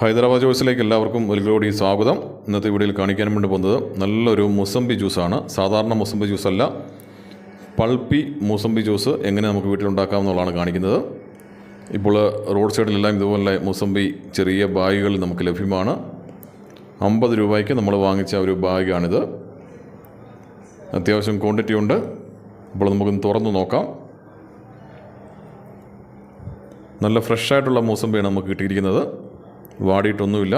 ഹൈദരാബാദ് ജോയ്സിലേക്ക് എല്ലാവർക്കും ഒരിക്കൽ കൂടി സ്വാഗതം. ഇന്നത്തെ വീഡിയോയിൽ കാണിക്കാൻ വേണ്ടി പോകുന്നത് നല്ലൊരു മുസമ്പി ജ്യൂസാണ്. സാധാരണ മുസമ്പി ജ്യൂസല്ല. പൾപ്പി മുസമ്പി ജ്യൂസ് എങ്ങനെ നമുക്ക് വീട്ടിലുണ്ടാക്കാമെന്നുള്ളതാണ് കാണിക്കുന്നത്. ഇപ്പോൾ റോഡ് സൈഡിലെല്ലാം ഇതുപോലെ മുസമ്പി ചെറിയ ബാഗുകൾ നമുക്ക് ലഭ്യമാണ്. അമ്പത് രൂപയ്ക്ക് നമ്മൾ വാങ്ങിച്ച ഒരു ബാഗാണിത്. അത്യാവശ്യം ക്വാണ്ടിറ്റി ഉണ്ട്. അപ്പോൾ നമുക്കൊന്ന് തുറന്ന് നോക്കാം. നല്ല ഫ്രഷായിട്ടുള്ള മൂസമ്പിയാണ് നമുക്ക് കിട്ടിയിരിക്കുന്നത്. വാടിയിട്ടൊന്നുമില്ല.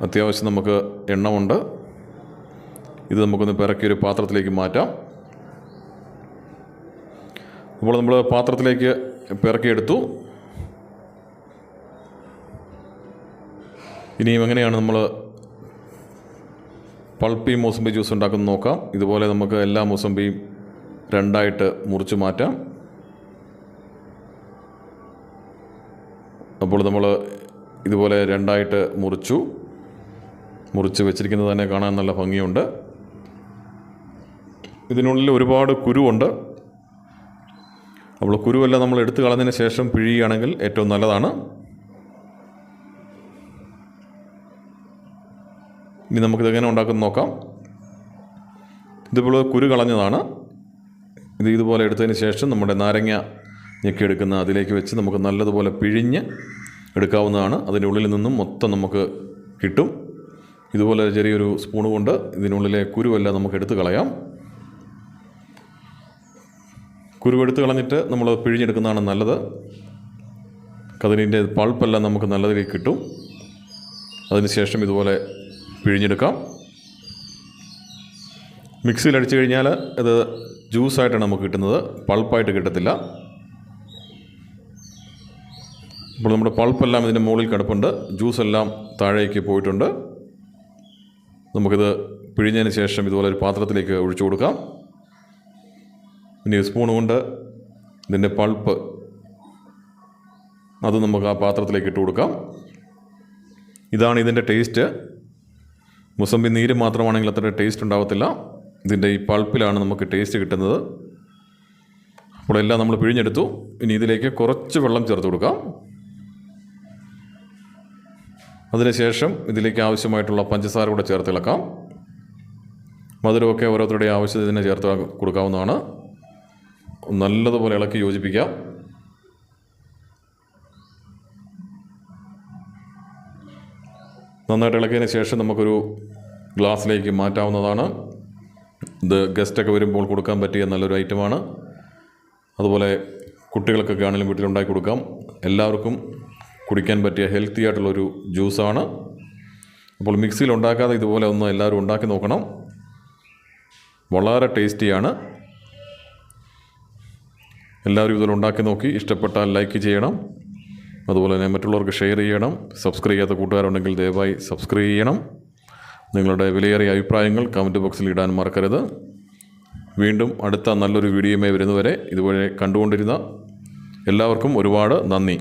അത്യാവശ്യം നമുക്ക് എണ്ണമുണ്ട്. ഇത് നമുക്കൊന്ന് പിറക്കി ഒരു പാത്രത്തിലേക്ക് മാറ്റാം. അപ്പോൾ നമ്മൾ പാത്രത്തിലേക്ക് പിറക്കിയെടുത്തു. ഇനിയും എങ്ങനെയാണ് നമ്മൾ പൾപ്പി മൂസമ്പി ജ്യൂസ് ഉണ്ടാക്കുന്നത് നോക്കാം. ഇതുപോലെ നമുക്ക് എല്ലാ മൂസമ്പിയും രണ്ടായിട്ട് മുറിച്ച് മാറ്റാം. അപ്പോൾ നമ്മൾ ഇതുപോലെ രണ്ടായിട്ട് മുറിച്ചു. മുറിച്ച് വെച്ചിരിക്കുന്നത് തന്നെ കാണാൻ നല്ല ഭംഗിയുണ്ട്. ഇതിനുള്ളിൽ ഒരുപാട് കുരുവുണ്ട്. അപ്പോൾ കുരുവെല്ലാം നമ്മൾ എടുത്തു കളഞ്ഞതിന് ശേഷം പിഴിയുകയാണെങ്കിൽ ഏറ്റവും നല്ലതാണ്. ഇനി നമുക്കിത് എങ്ങനെ ഉണ്ടാക്കുന്നത് നോക്കാം. ഇതുപോലെ കുരു കളഞ്ഞതാണ്. ഇത് ഇതുപോലെ എടുത്തതിന് ശേഷം നമ്മുടെ നാരങ്ങ ഞെക്കിയെടുക്കുന്ന അതിലേക്ക് വെച്ച് നമുക്ക് നല്ലതുപോലെ പിഴിഞ്ഞ് എടുക്കാവുന്നതാണ്. അതിന്റെ ഉള്ളിൽ നിന്നും മൊത്തം നമുക്ക് കിട്ടും. ഇതുപോലെ ചെറിയൊരു സ്പൂൺ കൊണ്ട് ഇതിനുള്ളിലെ കുരുവെല്ലാം നമുക്ക് എടുത്ത് കളയാം. കുരുവെടുത്ത് കളഞ്ഞിട്ട് നമ്മൾ പിഴിഞ്ഞെടുക്കുന്നതാണ് നല്ലത്. കതിരിന്റെ പൾപ്പെല്ലാം നമുക്ക് നല്ലതിലേക്ക് കിട്ടും. അതിനുശേഷം ഇതുപോലെ പിഴിഞ്ഞെടുക്കാം. മിക്സിയിൽ അടിച്ചു കഴിഞ്ഞാൽ ഇത് ജ്യൂസായിട്ടാണ് നമുക്ക് കിട്ടുന്നത്. പൾപ്പായിട്ട് കിട്ടത്തില്ല. ഇപ്പോൾ നമ്മുടെ പൾപ്പെല്ലാം ഇതിന്റെ മുകളിൽ കിടപ്പുണ്ട്. ജ്യൂസ് എല്ലാം താഴേക്ക് പോയിട്ടുണ്ട്. നമുക്കിത് പിഴിഞ്ഞതിന് ശേഷം ഇതുപോലെ ഒരു പാത്രത്തിലേക്ക് ഒഴിച്ചു കൊടുക്കാം. ഇനി സ്പൂൺ കൊണ്ട് ഇതിന്റെ പൾപ്പ്. അത് നമുക്ക് ആ പാത്രത്തിലേക്ക് ഇട്ട് കൊടുക്കാം. ഇതാണ് ഇതിന്റെ ടേസ്റ്റ്. മുസമ്പി നീര് മാത്രമാണെങ്കിൽ അത്ര ടേസ്റ്റ് ഉണ്ടാകത്തില്ല ഇതിന്റെ ഈ പൾപ്പിലാണ് നമുക്ക് ടേസ്റ്റ് കിട്ടുന്നത്. അപ്പോൾ എല്ലാം നമ്മൾ പിഴിഞ്ഞെടുത്തു. ഇനി ഇതിലേക്ക് കുറച്ച് വെള്ളം ചേർത്ത് കൊടുക്കാം. അതിനുശേഷം ഇതിലേക്ക് ആവശ്യമായിട്ടുള്ള പഞ്ചസാര കൂടെ ചേർത്ത് ഇളക്കാം. മധുരമൊക്കെ ഓരോരുത്തരുടെ ആവശ്യത്തിന് ചേർത്ത് കൊടുക്കാവുന്നതാണ്. നല്ലതുപോലെ ഇളക്കി യോജിപ്പിക്കാം. നന്നായിട്ട് ഇളക്കിയതിന് ശേഷം നമുക്കൊരു ഗ്ലാസ്സിലേക്ക് മാറ്റാവുന്നതാണ്. ഇത് ഗസ്റ്റൊക്കെ വരുമ്പോൾ കൊടുക്കാൻ പറ്റിയ നല്ലൊരു ഐറ്റമാണ് അതുപോലെ കുട്ടികൾക്കൊക്കെ ആണെങ്കിലും വീട്ടിലുണ്ടാക്കി കൊടുക്കാം. എല്ലാവർക്കും കുടിക്കാൻ പറ്റിയ ഹെൽത്തി ആയിട്ടുള്ളൊരു ജ്യൂസാണ് അപ്പോൾ മിക്സിയിൽ ഉണ്ടാക്കാതെ ഇതുപോലെ ഒന്ന് എല്ലാവരും ഉണ്ടാക്കി നോക്കണം. വളരെ ടേസ്റ്റിയാണ് എല്ലാവരും ഇതുപോലെ ഉണ്ടാക്കി നോക്കി. ഇഷ്ടപ്പെട്ടാൽ ലൈക്ക് ചെയ്യണം. അതുപോലെ തന്നെ മറ്റുള്ളവർക്ക് ഷെയർ ചെയ്യണം. സബ്സ്ക്രൈബ് ചെയ്യാത്ത കൂട്ടുകാരുണ്ടെങ്കിൽ ദയവായി സബ്സ്ക്രൈബ് ചെയ്യണം. നിങ്ങളുടെ വിലയേറിയ അഭിപ്രായങ്ങൾ കമന്റ് ബോക്സിൽ ഇടാൻ മറക്കരുത്. വീണ്ടും അടുത്ത നല്ലൊരു വീഡിയോയുമായി വരുന്നവരെ ഇതുപോലെ കണ്ടുകൊണ്ടിരുന്ന എല്ലാവർക്കും ഒരുപാട് നന്ദി.